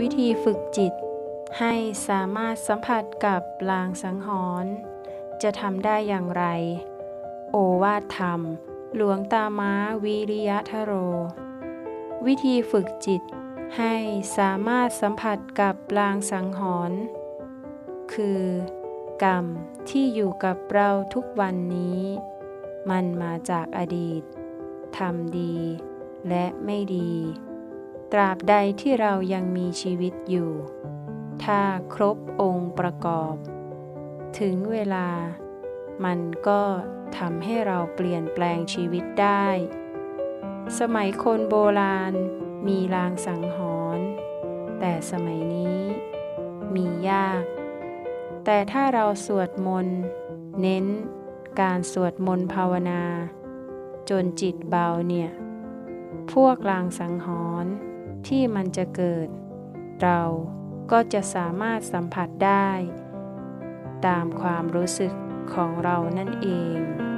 วิธีฝึกจิต ให้สามารถสัมผัสกับลางสังหรณ์จะทำได้อย่างไร โอวาทธรรม หลวงตาม้าวิริยะทโร วิธีฝึกจิต ให้สามารถสัมผัสกับลางสังหรณ์คือ กรรมที่อยู่กับเราทุกวันนี้ มันมาจากอดีตทำดีและไม่ดี ตราบใดที่เรายังมีชีวิตอยู่ ถ้าครบองค์ประกอบ ถึงเวลา มันก็ทำให้เราเปลี่ยนแปลงชีวิตได้ สมัยคนโบราณมีลางสังหรณ์แต่สมัยนี้ มียาก แต่ถ้าเราสวดมนต์ เน้นการสวดมนต์ภาวนา จนจิตเบาเนี่ย พวกลางสังหรณ์ที่มันจะเกิด เราก็จะสามารถสัมผัสได้ ตามความรู้สึกของเรานั่นเอง